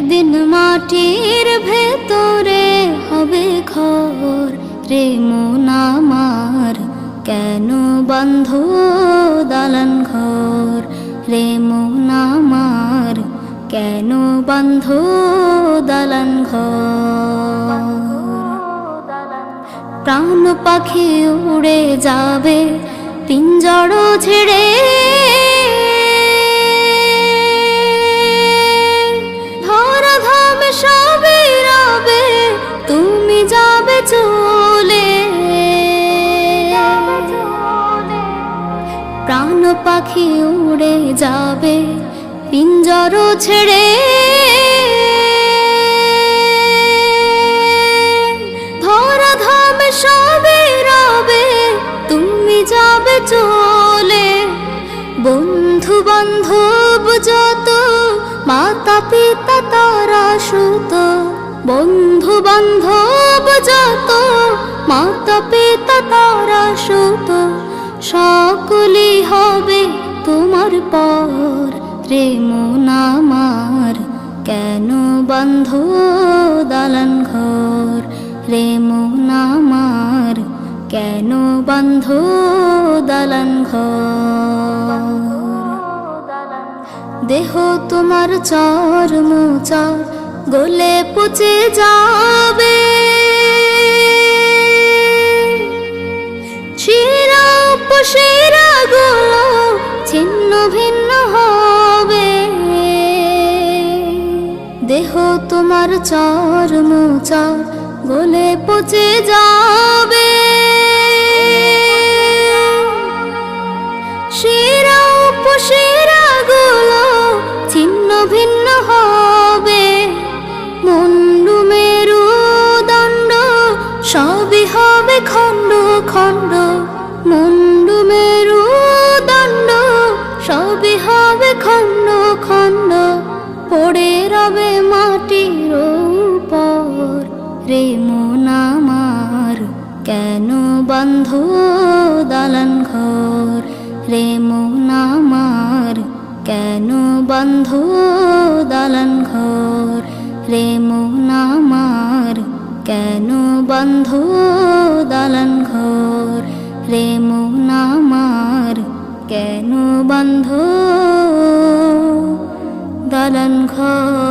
একদিন মাটির ভেতরে হবে ঘর রে মন আমার। কেন বন্ধ দালান ঘর রে মন আমার? কেন বন্ধ দালান ঘর? প্রাণ পাখি উড়ে যাবে পিঞ্জড় ছেড়ে পাখি উড়ে যাবে, পিঞ্জর ছেড়ে। ধরা ধাম সবে রবে, তুমি যাবে চলে। বন্ধু বান্ধব যত, মাতা পিতা তারা সুত। বন্ধু বান্ধব যত, মাতা পিতা তারা সুত। সকলেই হবে তোমার পর রে মন আমার কেন বন্ধ দালান ঘর? রে মন আমার কেন বন্ধ দালান ঘর? দেহ তোমার চর মোচার গলে পচে যাবে। দেহ তোমার চর মোচার গলে পচে যাবে। শিরা উপশিরা গুলো হবে। খণ্ড খণ্ড। মুন্ডু মেরু দণ্ড, সবই হবে খণ্ড খণ্ড। পড়ে রবে বন্ধ দালান ঘর, রে মন আমার। কেন বন্ধ দালান ঘর, রে মন আমার। কেন বন্ধ দালান ঘর, রে মন আমার। কেন বন্ধ দালান ঘর?